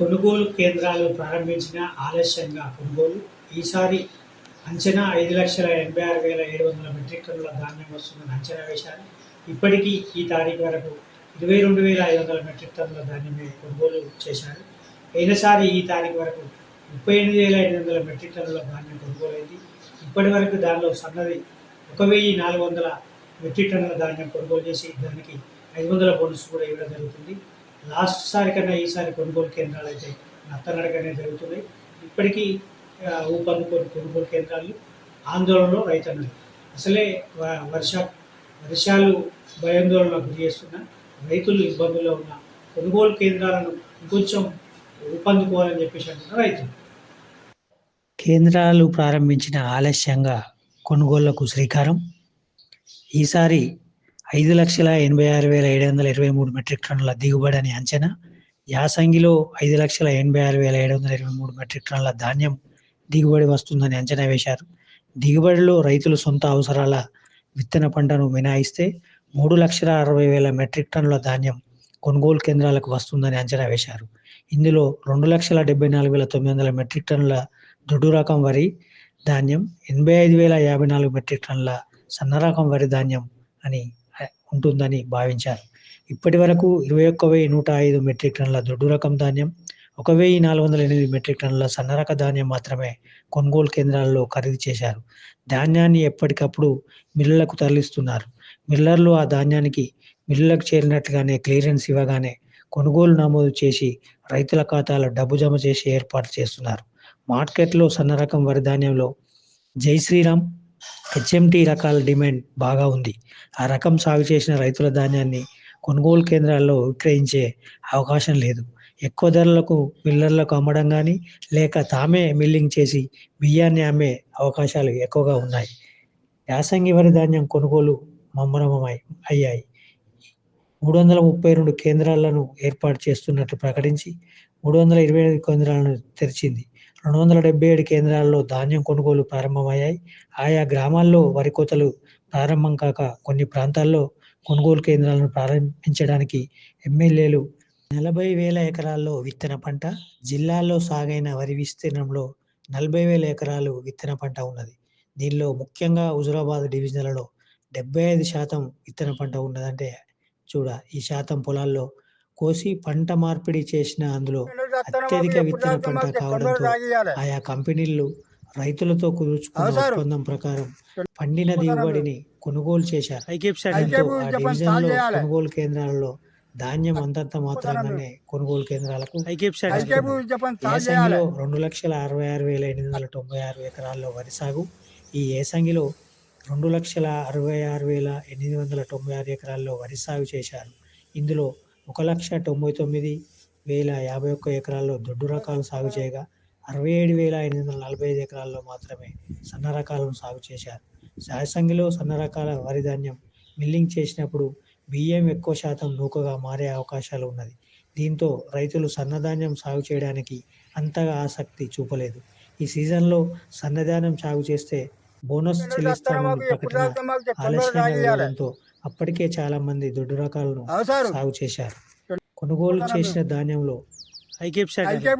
కొనుగోలు కేంద్రాలు ప్రారంభించిన ఆలస్యంగా కొనుగోలు. ఈసారి అంచనా ఐదు లక్షల ఎనభై ఆరు వేల ఏడు వందల మెట్రిక్ టన్నుల ధాన్యం వస్తుందని అంచనా వేశారు. ఇప్పటికీ ఈ తారీఖు వరకు ఇరవై రెండు వేల ఐదు వందల మెట్రిక్ టన్నుల ధాన్యమే కొనుగోలు చేశారు. అయినసారి ఈ తారీఖు వరకు ముప్పై ఎనిమిది వేల ఐదు వందల మెట్రిక్ టన్నుల ధాన్యం కొనుగోలైంది. ఇప్పటి వరకు దానిలో సన్నది ఒక వెయ్యి నాలుగు వందల మెట్రిక్ టన్నుల ధాన్యం కొనుగోలు చేసి దానికి ఐదు వందల బోనస్ కూడా ఇవ్వడం జరుగుతుంది. లాస్ట్ సారి కన్నా ఈసారి కొనుగోలు కేంద్రాలు అయితే నత్తనడకనే జరుగుతున్నాయి. ఇప్పటికీ ఆ, ఊపందుకొని కొనుగోలు కేంద్రాలు ఆందోళనలో రైతన్నలు. అసలే వ- వర్ష వర్షాలు భయాందోళనకు గురి చేస్తున్న రైతులు ఇబ్బందుల్లో ఉన్న కొనుగోలు కేంద్రాలను ఇంకొంచెం ఊపందుకోవాలని చెప్పేసి అంటున్నారు రైతులు. కేంద్రాలు ప్రారంభించిన ఆలస్యంగా కొనుగోళ్ళకు శ్రీకారం. ఈసారి ఐదు లక్షల ఎనభై ఆరు వేల ఏడు వందల ఇరవై మూడు మెట్రిక్ టన్నుల దిగుబడి అని అంచనా యాసంగిలో ఐదు లక్షల ఎనభై ఆరు వేల ఏడు వందల ఇరవై మూడు మెట్రిక్ టన్నుల ధాన్యం దిగుబడి వస్తుందని అంచనా వేశారు. దిగుబడిలో రైతులు సొంత అవసరాల విత్తన పంటను మినాయిస్తే మూడు లక్షల అరవై వేల మెట్రిక్ టన్నుల ధాన్యం కొనుగోలు కేంద్రాలకు వస్తుందని అంచనా వేశారు. ఇందులో రెండు లక్షల డెబ్బై నాలుగు వేల తొమ్మిది వందల మెట్రిక్ టన్నుల దొడ్డు రకం వరి ధాన్యం ఎనభై ఐదు వేల యాభై నాలుగు మెట్రిక్ టన్నుల సన్న రకం వరి ధాన్యం అని ఉంటుందని భావించారు. ఇప్పటి వరకు ఇరవై ఒక్క వెయ్యి నూట ఐదు మెట్రిక్ టన్నుల దొడ్డు రకం ధాన్యం ఒక వెయ్యి నాలుగు వందల ఎనిమిది మెట్రిక్ టన్నుల సన్నరక ధాన్యం మాత్రమే కొనుగోలు కేంద్రాల్లో ఖరీదు చేశారు. ధాన్యాన్ని ఎప్పటికప్పుడు మిల్లర్లకు తరలిస్తున్నారు. మిల్లర్లు ఆ ధాన్యానికి మిల్లులకు చేరినట్లుగానే క్లియరెన్స్ ఇవ్వగానే కొనుగోలు నమోదు చేసి రైతుల ఖాతాలో డబ్బు జమ చేసి ఏర్పాటు చేస్తున్నారు. మార్కెట్లో సన్న రకం వరి ధాన్యంలో జై శ్రీరామ్ హెచ్ఎంటీ రకాల డిమాండ్ బాగా ఉంది. ఆ రకం సాగు చేసిన రైతుల ధాన్యాన్ని కొనుగోలు కేంద్రాల్లో విక్రయించే అవకాశం లేదు. ఎక్కువ ధరలకు మిల్లర్లకు అమ్మడం కానీ లేక తామే మిల్లింగ్ చేసి బియ్యాన్ని అమ్మే అవకాశాలు ఎక్కువగా ఉన్నాయి. యాసంగి వరి ధాన్యం కొనుగోలు మమ్మరమై అయ్యాయి. మూడు వందల ముప్పై రెండు కేంద్రాలను ఏర్పాటు చేస్తున్నట్లు ప్రకటించి మూడు వందల ఇరవై ఐదు కేంద్రాలను తెరిచింది. రెండు వందల డెబ్బై ఏడు కేంద్రాల్లో ధాన్యం కొనుగోలు ప్రారంభమయ్యాయి. ఆయా గ్రామాల్లో వరి కోతలు ప్రారంభం కాక కొన్ని ప్రాంతాల్లో కొనుగోలు కేంద్రాలను ప్రారంభించడానికి ఎమ్మెల్యేలు నలభై వేల ఎకరాల్లో విత్తన పంట జిల్లాల్లో సాగైన వరి విస్తీర్ణంలో నలభై వేల ఎకరాలు విత్తన పంట ఉన్నది. దీనిలో ముఖ్యంగా హుజురాబాద్ డివిజన్లలో డెబ్బై ఐదు శాతం విత్తన పంట ఉన్నదంటే చూడ ఈ శాతం పొలాల్లో కోసి పంట మార్పిడి చేసిన అందులో అత్యధిక విత్తన పంట కావడంతో ఆయా కంపెనీలు రైతులతో కుదుర్చుకున్న. ఒప్పందం ప్రకారం పండిన దిగుబడిని కొనుగోలు చేశారు. ఐకేప్ దీంతో ఆ డివిజన్లో. కొనుగోలు కేంద్రాలలో ధాన్యం అంతంత మాత్రంగానే కొనుగోలు కేంద్రాలకు ఏసంగిలో చేయాలి. రెండు లక్షల అరవై ఆరు వేల ఎనిమిది వందల తొంభై ఆరు ఎకరాల్లో వరి సాగు ఈ ఏసంగిలో రెండు లక్షల అరవై ఆరు వేల ఎనిమిది వందల తొంభై ఆరు ఎకరాల్లో వరి సాగు చేశారు. ఇందులో ఒక లక్ష తొంభై తొమ్మిది వేల యాభై ఒక్క ఎకరాల్లో దొడ్డు రకాలు సాగు చేయగా అరవై ఏడు వేల ఎనిమిది వందల నలభై ఐదు ఎకరాల్లో మాత్రమే సన్న రకాలను సాగు చేశారు. యాసంగిలో సన్న రకాల వరి ధాన్యం మిల్లింగ్ చేసినప్పుడు బియ్యం ఎక్కువ శాతం నూకగా మారే అవకాశాలు ఉన్నది. దీంతో రైతులు సన్నధాన్యం సాగు చేయడానికి అంతగా ఆసక్తి చూపలేదు. ఈ సీజన్లో సన్నధాన్యం సాగు చేస్తే బోనస్ చెల్లిస్తామని ప్రకటన ఆలస్యంగా అప్పటికే చాలా మంది దొడ్డు రకాలను సాగు చేశారు. కొనుగోలు చేసిన ధాన్యంలో ఐకేప్ చాలు చేయాలి.